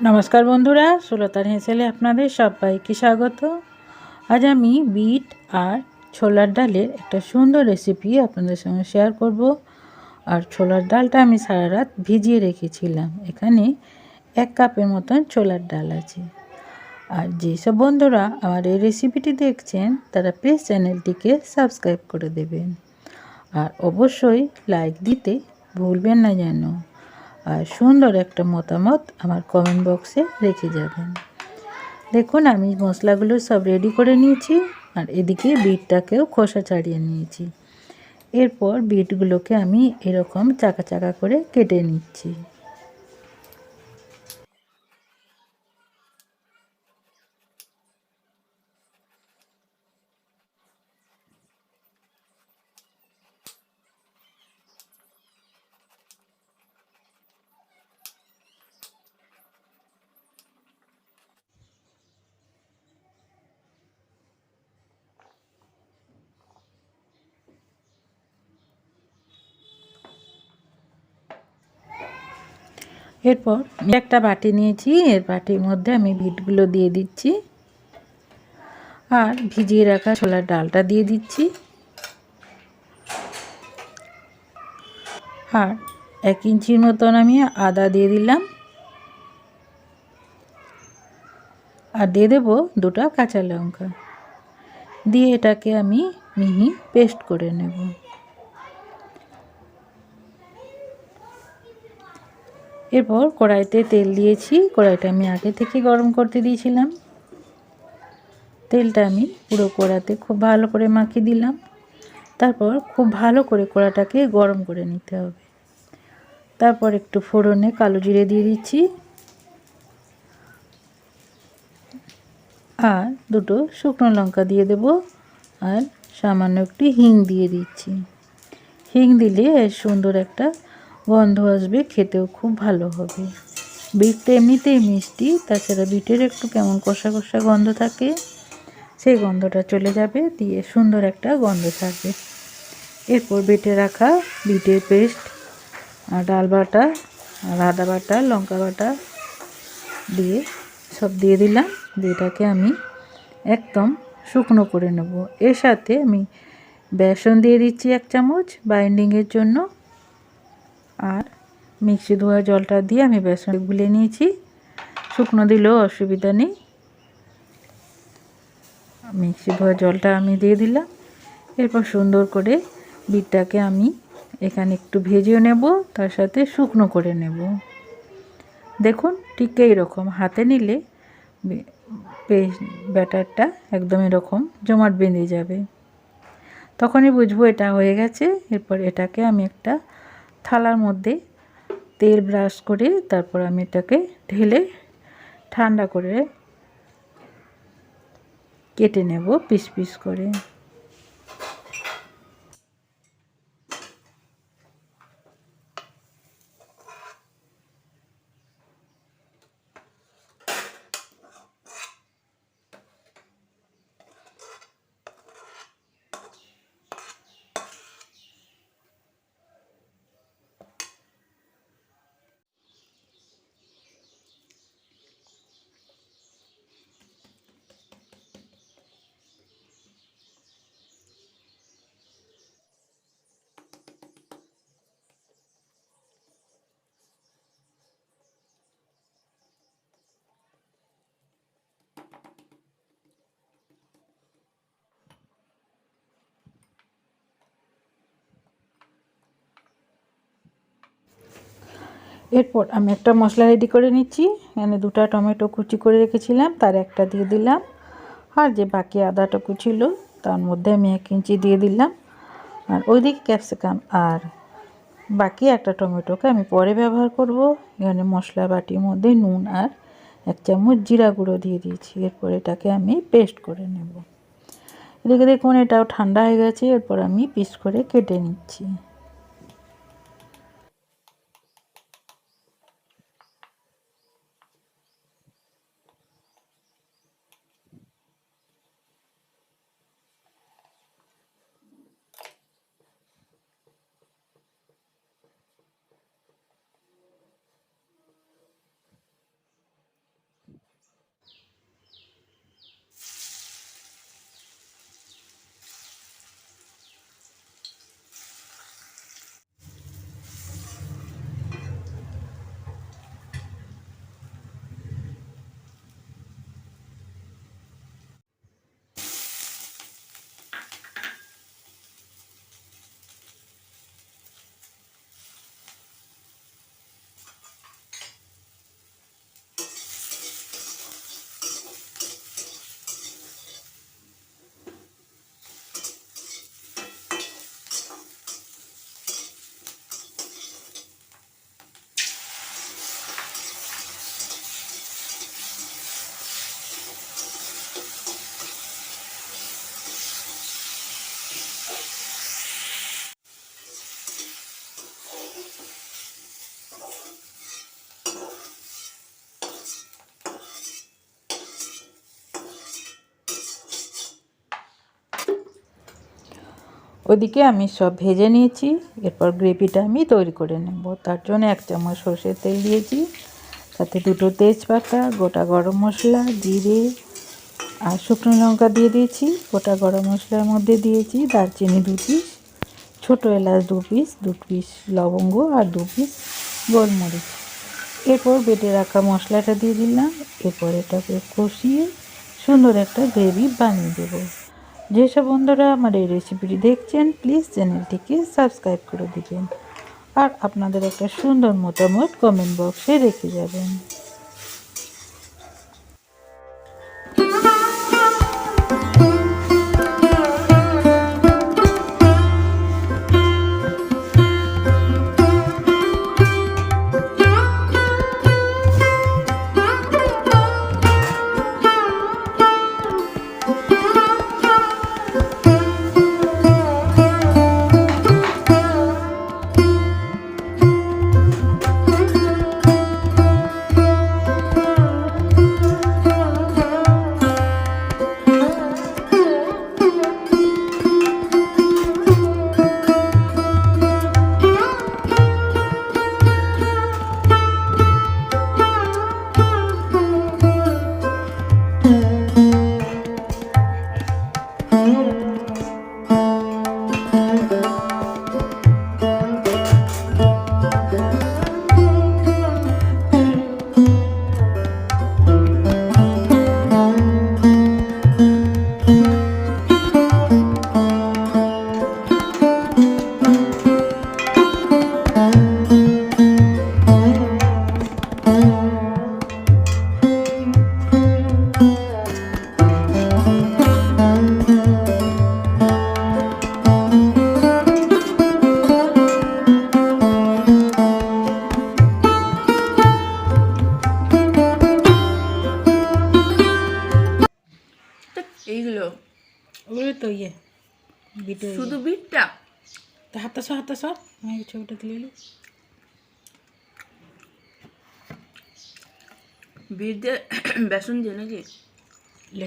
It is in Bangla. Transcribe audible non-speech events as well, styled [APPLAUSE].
নমস্কার বন্ধুরা সুলতার হেসেলে আপনাদের সবাইকে স্বাগত। আজ আমি বিট আর ছোলার ডালের একটা সুন্দর রেসিপি আপনাদের সঙ্গে শেয়ার করব। আর ছোলার ডালটা আমি সারা রাত ভিজিয়ে রেখেছিলাম। এখানে এক কাপের মতন ছোলার ডাল আছে। আর যেসব বন্ধুরা আমার এই রেসিপিটি দেখছেন, তারা প্লিজ চ্যানেলটিকে সাবস্ক্রাইব করে দেবেন। আর অবশ্যই লাইক দিতে ভুলবেন না যেন। আর সুন্দর একটা মতামত আমার কমেন্ট বক্সে রেখে যাবেন। দেখুন, আমি মশলাগুলো সব রেডি করে নিয়েছি আর এদিকে বিটটাকেও খোসা ছাড়িয়ে নিয়েছি। এরপর বিটগুলোকে আমি এরকম চাকা চাকা করে কেটে নিচ্ছি। এরপর একটা বাটি নিয়েছি, এর বাটির মধ্যে আমি ভিটগুলো দিয়ে দিচ্ছি। আর ভিজিয়ে রাখা ছোলার ডালটা দিয়ে দিচ্ছি। আর এক ইঞ্চির মতন আমি আদা দিয়ে দিলাম। আর দিয়ে দেবো দুটো কাঁচা লঙ্কা। দিয়ে এটাকে আমি মিহি পেস্ট করে নেব। এরপর কড়াইতে তেল দিয়েছি। কড়াইটা আমি আগে থেকে গরম করতে দিয়েছিলাম। তেলটা আমি পুরো কড়াতে খুব ভালো করে মাখিয়ে দিলাম। তারপর খুব ভালো করে কড়াটাকে গরম করে নিতে হবে। তারপর একটু ফোড়নে কালো জিরে দিয়ে দিচ্ছি। আর দুটো শুকনো লঙ্কা দিয়ে দেব। আর সামান্য একটু হিং দিয়ে দিচ্ছি। হিং দিলে সুন্দর একটা গন্ধ আসবে, খেতেও খুব ভালো হবে। বিটটা এমনিতেই মিষ্টি, তাছাড়া বিটের একটু কেমন কষা কষা গন্ধ থাকে, সেই গন্ধটা চলে যাবে, দিয়ে সুন্দর একটা গন্ধ থাকবে। এরপর বেটে রাখা বিটের পেস্ট, আর ডাল বাটা, আর আদা বাটা, লঙ্কা বাটা দিয়ে সব দিয়ে দিলাম। এটাকে আমি একদম শুকনো করে নেব। এর সাথে আমি বেসন দিয়ে দিচ্ছি এক চামচ, বাইন্ডিংয়ের জন্য আর মিক্সি ধোয়া জলটা দিয়ে আমি বেসন গুলে নিয়েছি। শুকনো দিলেও অসুবিধা নেই। মিক্সি ধোয়া জলটা আমি দিয়ে দিলাম। এরপর সুন্দর করে বিটটাকে আমি এখানে একটু ভেজেও নেব, তার সাথে শুকনো করে নেব। দেখুন, ঠিক এইরকম হাতে নিলে ব্যাটারটা একদম এরকম জমাট বেঁধে যাবে। তখনই বুঝব এটা হয়ে গেছে। এরপর এটাকে আমি একটা থালার মধ্যে তেল ব্রাশ করে তারপর আমি এটাকে ঢেলে ঠান্ডা করে কেটে নেব পিস পিস করে। এরপর আমি একটা মশলা রেডি করে নিচ্ছি। এখানে দুটো টমেটো কুচি করে রেখেছিলাম, তার একটা দিয়ে দিলাম। আর যে বাকি আদাটুকু ছিল, তার মধ্যে আমি এক ইঞ্চি দিয়ে দিলাম। আর ওইদিকে ক্যাপসিকাম আর বাকি একটা টমেটোকে আমি পরে ব্যবহার করব। এখানে মশলা বাটির মধ্যে নুন আর এক চামচ জিরা গুঁড়ো দিয়ে দিয়েছি। এরপর এটাকে আমি পেস্ট করে নেব। এদিকে দেখুন, এটাও ঠান্ডা হয়ে গেছে। এরপর আমি পিস করে কেটে নিচ্ছি। ওদিকে আমি সব ভেজে নিয়েছি, এরপর গ্রেভিটা আমি তৈরি করে নেব। তার জন্য এক চামচ সর্ষের তেল দিয়েছি তাতে দুটো তেজপাতা, গোটা গরম মশলা, জিরে আর শুকনো লঙ্কা দিয়ে দিয়েছি। গোটা গরম মশলার মধ্যে দিয়েছি দারচিনি দু পিস, ছোটো এলাচ দু পিস দু পিস লবঙ্গ আর দু পিস গোলমরিচ। এরপর বেটে রাখা মশলাটা দিয়ে দিলাম। এরপর এটাকে কষিয়ে সুন্দর একটা গ্রেভি বানিয়ে দেবো। যেসব বন্ধুরা আমার এই রেসিপিটি দেখছেন প্লিজ চ্যানেলটিকে সাবস্ক্রাইব করে দিবেন। আর আপনাদের একটা সুন্দর মতামত কমেন্ট বক্সে রেখে যাবেন। তো ওই তো ইয়ে বিটে শুধু বিটটা? হাতে সব হাতে সব আমি ছবিটা তুলে বিট দিয়ে [COUGHS] বেসন দিয়ে নাকি? লে